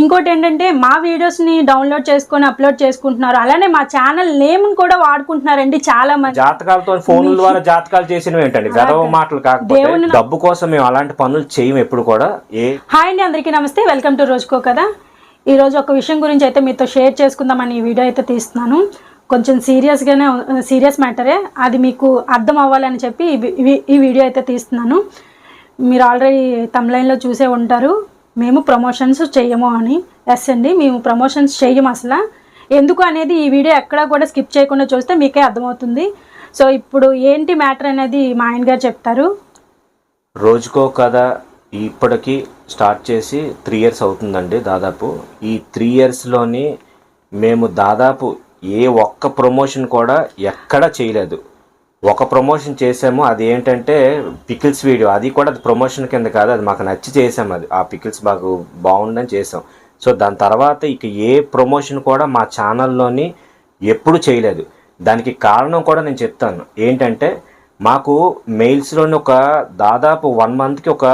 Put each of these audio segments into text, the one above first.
ఇంకోటి ఏంటంటే మా వీడియోస్ని డౌన్లోడ్ చేసుకొని అప్లోడ్ చేసుకుంటున్నారు. అలానే మా ఛానల్ నేమ్ కూడా వాడుకుంటున్నారండి చాలా మంది జాతకాలతో ఫోన్ల ద్వారా జాతకాలు చేసినవి ఏంటండి? వెదవ మాటలు కాకపోతే డబ్బు కోసం మేము అలాంటి పనులు చేయం ఎప్పుడు కూడా. ఏ హాయ్ అండి అందరికీ నమస్తే. వెల్కమ్ టు రోజుకో కదా ఈరోజు ఒక విషయం గురించి అయితే మీతో షేర్ చేసుకుందామని ఈ వీడియో అయితే తీస్తున్నాను. కొంచెం సీరియస్గానే సీరియస్ మ్యాటరే అది మీకు అర్థం అవ్వాలని చెప్పి ఈ వీడియో అయితే తీస్తున్నాను. మీరు ఆల్రెడీ తమిళైన్లో చూసే ఉంటారు. మేము ప్రమోషన్స్ చేయము అని. ఎస్ అండి మేము ప్రమోషన్స్ చేయము అసలు. ఎందుకు అనేది ఈ వీడియో ఎక్కడా కూడా స్కిప్ చేయకుండా చూస్తే మీకే అర్థమవుతుంది. సో ఇప్పుడు ఏంటి మ్యాటర్ అనేది మా ఆయన గారు చెప్తారు. రోజుకో కథ ఇప్పటికి స్టార్ట్ చేసి త్రీ ఇయర్స్ అవుతుందండి దాదాపు. ఈ త్రీ ఇయర్స్లోని మేము దాదాపు ఏ ఒక్క ప్రమోషన్ కూడా ఎక్కడా చేయలేదు. ఒక ప్రమోషన్ చేసాము అది ఏంటంటే పికిల్స్ వీడియో అది కూడా అది ప్రమోషన్ కింద కాదు అది మాకు నచ్చి చేసాం అది. ఆ పికిల్స్ మాకు బాగుందని చేసాం. సో దాని తర్వాత ఇక ఏ ప్రమోషన్ కూడా మా ఛానల్లోని ఎప్పుడు చేయలేదు. దానికి కారణం కూడా నేను చెప్తాను. ఏంటంటే మాకు మెయిల్స్లోని ఒక దాదాపు వన్ మంత్కి ఒక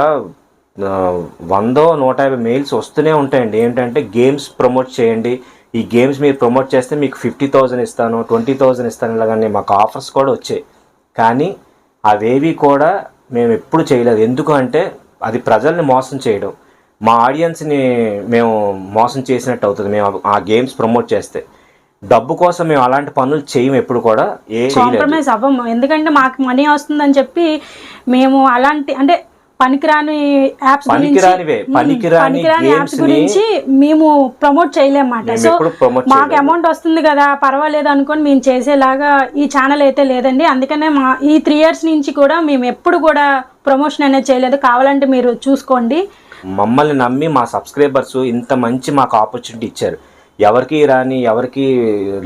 వందో నూట యాభై మెయిల్స్ వస్తూనే ఉంటాయండి. ఏంటంటే గేమ్స్ ప్రమోట్ చేయండి. ఈ గేమ్స్ మీరు ప్రమోట్ చేస్తే మీకు ఫిఫ్టీ థౌజండ్ ఇస్తాను ట్వంటీ థౌజండ్ ఇస్తాను ఇలాగని మాకు ఆఫర్స్ కూడా వచ్చాయి. కానీ అవేవి కూడా మేము ఎప్పుడు చేయలేదు. ఎందుకు అంటే అది ప్రజల్ని మోసం చేయడం. మా ఆడియన్స్ని మేము మోసం చేసినట్టు అవుతుంది. మేము ఆ గేమ్స్ ప్రమోట్ చేస్తే. డబ్బు కోసం మేము అలాంటి పనులు చేయము ఎప్పుడు కూడా ఏ చేయలేదు కాంప్రమైజ్ అవ్వము. ఎందుకంటే మాకు మనీ వస్తుందని చెప్పి మేము అలాంటి అంటే పనికిరాని యాప్స్ పనికిరానివే పనికిరాని యాప్స్ గురించి మేము ప్రమోట్ చేయలేమన్నమాట. మేము సో మాకు. అమౌంట్ వస్తుంది కదా పర్వాలేదు అనుకొని మేము చేసేలాగా ఈ ఛానల్ అయితే లేదండి. అందుకనే మా ఈ త్రీ ఇయర్స్ నుంచి కూడా మేము ఎప్పుడు కూడా ప్రమోషన్ అనేది చేయలేదు. కావాలంటే మీరు చూసుకోండి. మమ్మల్ని నమ్మి మా సబ్స్క్రైబర్స్ ఇంత మంచి మాకు ఆపర్చునిటీ ఇచ్చారు. ఎవరికి రాని ఎవరికి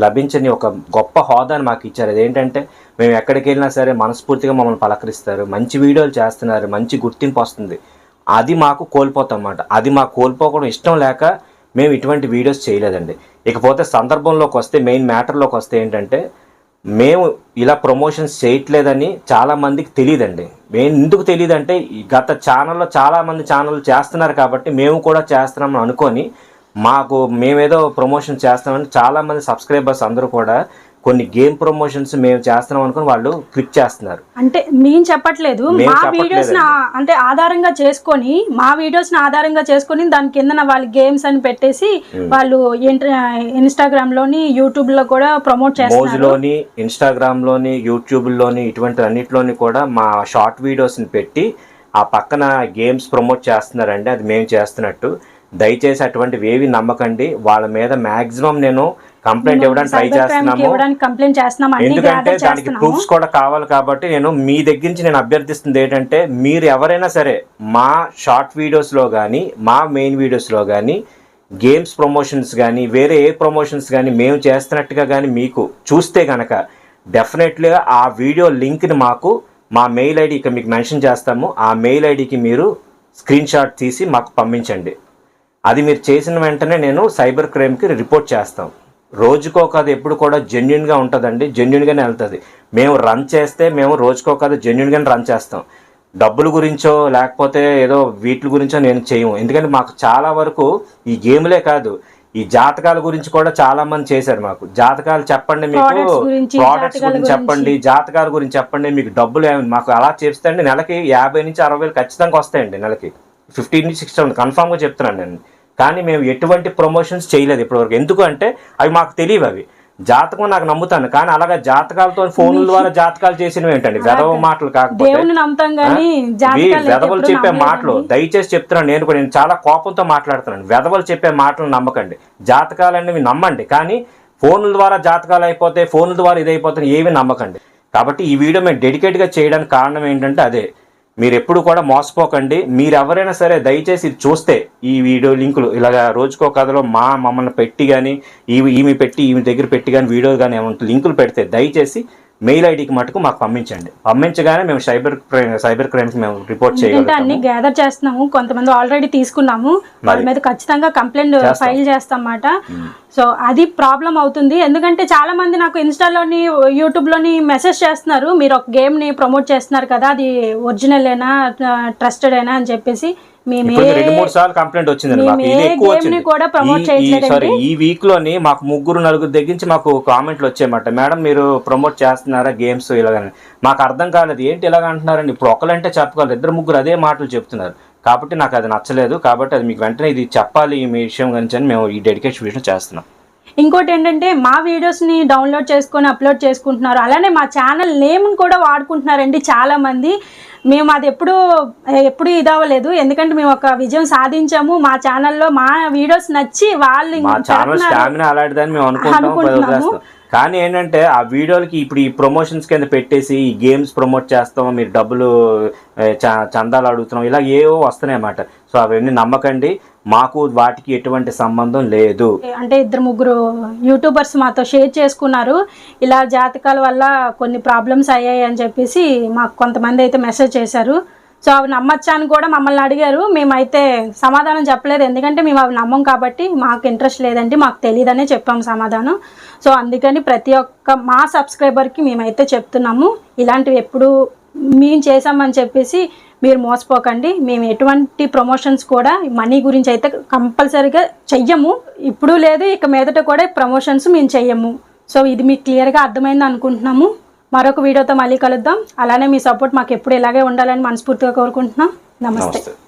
లభించని ఒక గొప్ప హోదాని మాకు ఇచ్చారు. అదేంటంటే మేము ఎక్కడికి వెళ్ళినా సరే మనస్ఫూర్తిగా మమ్మల్ని పలకరిస్తారు. మంచి వీడియోలు చేస్తున్నారు. మంచి గుర్తింపు వస్తుంది. అది మాకు కోల్పోతాం అన్నమాట అది మాకు కోల్పోవడం ఇష్టం లేక మేము ఇటువంటి వీడియోస్ చేయలేదండి. ఇకపోతే సందర్భంలోకి వస్తే మెయిన్ మ్యాటర్లోకి వస్తే ఏంటంటే మేము ఇలా ప్రమోషన్స్ చేయట్లేదని చాలా మందికి తెలియదండి మేము ఎందుకు తెలియదంటే గత ఛానల్లో చాలామంది ఛానల్ చేస్తున్నారు కాబట్టి మేము కూడా చేస్తున్నామని అనుకొని మాకు మేమేదో ప్రమోషన్ చేస్తామని చాలా మంది సబ్స్క్రైబర్స్ అందరూ కూడా కొన్ని గేమ్ ప్రమోషన్స్ మేము చేస్తున్నాం అనుకుని వాళ్ళు క్లిక్ చేస్తున్నారు. అంటే మేము చెప్పట్లేదు. మా. వీడియోస్ అంటే ఆధారంగా చేసుకొని మా వీడియోస్ని ఆధారంగా చేసుకొని దాని కింద వాళ్ళు గేమ్స్ అని పెట్టేసి వాళ్ళు ఇన్స్టాగ్రామ్లోని యూట్యూబ్లో కూడా ప్రమోట్ చేస్తున్నారు. మోజులోని ఇన్స్టాగ్రామ్లోని యూట్యూబ్లోని ఇటువంటి అన్నిటిలోని కూడా మా షార్ట్ వీడియోస్ని పెట్టి ఆ పక్కన గేమ్స్ ప్రమోట్ చేస్తున్నారండి. అది మేము చేస్తున్నట్టు. దయచేసి అటువంటివి ఏవి నమ్మకండి. వాళ్ళ మీద మాక్సిమం నేను కంప్లైంట్ ఇవ్వడానికి ట్రై చేస్తున్నాము. ఎందుకంటే దానికి ప్రూఫ్స్ కూడా కావాలి కాబట్టి నేను మీ దగ్గర నుంచి నేను అభ్యర్థిస్తుంది ఏంటంటే మీరు ఎవరైనా సరే మా షార్ట్ వీడియోస్లో కానీ మా మెయిన్ వీడియోస్లో కానీ గేమ్స్ ప్రమోషన్స్ కానీ వేరే ఏ ప్రమోషన్స్ కానీ మేము చేస్తున్నట్టుగా కానీ మీకు చూస్తే కనుక డెఫినెట్లీగా ఆ వీడియో లింక్ని మాకు మా మెయిల్ ఐడి ఇక మీకు మెన్షన్ చేస్తాము. ఆ మెయిల్ ఐడికి మీరు స్క్రీన్ షాట్ తీసి మాకు పంపించండి. అది మీరు చేసిన వెంటనే నేను సైబర్ క్రైమ్కి రిపోర్ట్ చేస్తాం. రోజుకో కథ ఎప్పుడు కూడా జెన్యున్గా ఉంటుందండి. జెన్యున్గానే వెళ్తుంది. మేము రన్ చేస్తే మేము రోజుకో కథ జెన్యున్గానే రన్ చేస్తాం. డబ్బుల గురించో లేకపోతే ఏదో వీటి గురించో నేను చేయము. ఎందుకంటే మాకు చాలా వరకు ఈ గేమ్లే కాదు. ఈ జాతకాల గురించి కూడా చాలా మంది చేశారు మాకు. జాతకాలు చెప్పండి మీకు ప్రోడక్ట్స్ గురించి చెప్పండి జాతకాల గురించి చెప్పండి మీకు డబ్బులు ఏమి మాకు అలా చేస్తే అండి నెలకి యాభై నుంచి అరవై వేలు ఖచ్చితంగా వస్తాయండి నెలకి. ఫిఫ్టీన్ నుంచి సిక్స్టీ కన్ఫామ్గా చెప్తున్నాను నేను. కానీ మేము ఎటువంటి ప్రమోషన్స్ చేయలేదు ఇప్పటివరకు. ఎందుకు అంటే అవి మాకు తెలియవు అవి. జాతకం నాకు నమ్ముతాను. కానీ అలాగా జాతకాలతో ఫోన్ల ద్వారా జాతకాలు చేసినవి ఏంటండి? వెదవ మాటలు కాకపోతే ఎప్పుడూ చెప్పే. మాటలు దయచేసి చెప్తున్నాను నేను కూడా. నేను చాలా కోపంతో మాట్లాడుతున్నాను. వెధవలు చెప్పే మాటలు నమ్మకండి. జాతకాలు అనేవి నమ్మండి. కానీ ఫోన్ల ద్వారా జాతకాలు అయిపోతే ఫోన్ల ద్వారా ఇది అయిపోతాయి ఏవి నమ్మకండి. కాబట్టి ఈ వీడియో మేము డెడికేట్గా చేయడానికి కారణం ఏంటంటే అదే. మీరు ఎప్పుడు కూడా మోసపోకండి. మీరు ఎవరైనా సరే దయచేసి ఇది చూస్తే ఈ వీడియో లింకులు. ఇలాగ రోజుకో కథలో మా మమ్మల్ని పెట్టి కానీ ఈమె ఈమె పెట్టి ఈమె దగ్గర పెట్టి కానీ వీడియో కానీ ఏమైనా లింకులు పెడితే దయచేసి మెయిల్ ఐడికి మటుకు మాకు పంపించండి. పంపించగానే మేము సైబర్ క్రైమ్ సైబర్ క్రైమ్స్ మేము రిపోర్ట్ ఎందుకంటే అన్ని గ్యాదర్ చేస్తున్నాము కొంతమంది ఆల్రెడీ తీసుకున్నాము వాళ్ళ మీద ఖచ్చితంగా కంప్లైంట్. ఫైల్ చేస్తాం అన్నమాట సో అది ప్రాబ్లం అవుతుంది. ఎందుకంటే చాలా మంది నాకు ఇన్స్టాలోని యూట్యూబ్లోని మెసేజ్ చేస్తున్నారు. మీరు ఒక గేమ్ని ప్రమోట్ చేస్తున్నారు కదా అది ఒరిజినల్ అయినా ట్రస్టెడ్ అయినా అని చెప్పేసి. రెండు మూడు సార్లు కంప్లైంట్ వచ్చిందండి మేము మాకు ఇది ఎక్కువ వచ్చింది. సారీ ఈ వీక్లోని మాకు ముగ్గురు నలుగురు దగ్గరించి మాకు కామెంట్లు వచ్చాయన్నమాట. మేడం మీరు ప్రమోట్ చేస్తున్నారా గేమ్స్ ఇలాగని? మాకు అర్థం కాలేదు. ఏంటి ఇలాగ అంటున్నారండి? ఇప్పుడు ఒకళ్ళంటే చెప్పగలరు. ఇద్దరు ముగ్గురు అదే మాటలు చెప్తున్నారు. కాబట్టి నాకు అది నచ్చలేదు. కాబట్టి అది మీకు వెంటనే ఇది చెప్పాలి ఈ మీ విషయం గురించి అని మేము ఈ డెడికేషన్ విషయం చేస్తున్నాం. ఇంకోటి ఏంటంటే మా వీడియోస్ని డౌన్లోడ్ చేసుకొని అప్లోడ్ చేసుకుంటున్నారు. అలానే మా ఛానల్ నేమ్ని కూడా వాడుకుంటున్నారండి చాలామంది. మేము అది ఎప్పుడు ఎప్పుడు ఇదవ్వలేదు ఎందుకంటే మేము ఒక విజయం సాధించాము. మా ఛానల్లో మా వీడియోస్ నచ్చి వాళ్ళు అనుకుంటున్నాము. కానీ ఏంటంటే ఆ వీడియోలకి ఇప్పుడు ఈ ప్రమోషన్స్ కింద పెట్టేసి ఈ గేమ్స్ ప్రమోట్ చేస్తాం మీరు డబ్బులు చందాలు అడుగుతున్నాం ఇలా ఏవో వస్తున్నాయి అన్నమాట సో అవన్నీ నమ్మకండి. మాకు వాటికి ఎటువంటి సంబంధం లేదు. అంటే ఇద్దరు ముగ్గురు యూట్యూబర్స్ మాతో షేర్ చేసుకున్నారు. ఇలా జాతకాల వల్ల కొన్ని ప్రాబ్లమ్స్ అయ్యాయి అని చెప్పేసి మాకు కొంతమంది అయితే మెసేజ్ చేశారు. సో అవి నమ్మచ్చా అని కూడా మమ్మల్ని అడిగారు. మేమైతే సమాధానం చెప్పలేదు. ఎందుకంటే మేము అవి నమ్మం కాబట్టి మాకు ఇంట్రెస్ట్ లేదండి మాకు తెలియదనే చెప్పాము సమాధానం. సో అందుకని ప్రతి ఒక్క మా సబ్స్క్రైబర్కి మేమైతే చెప్తున్నాము. ఇలాంటివి ఎప్పుడూ మేము చేసామని చెప్పేసి మీరు మోసపోకండి. మేము ఎటువంటి ప్రమోషన్స్ కూడా మనీ గురించి అయితే కంపల్సరీగా చెయ్యము. ఇప్పుడు లేదు ఇక మీదట కూడా ప్రమోషన్స్ మేము చెయ్యము. సో ఇది మీకు క్లియర్గా అర్థమైంది అనుకుంటున్నాము. మరొక వీడియోతో మళ్ళీ కలుద్దాం. అలానే మీ సపోర్ట్ మాకు ఎప్పుడు ఇలాగే ఉండాలని మనస్ఫూర్తిగా కోరుకుంటున్నాం. నమస్తే. నమస్తే.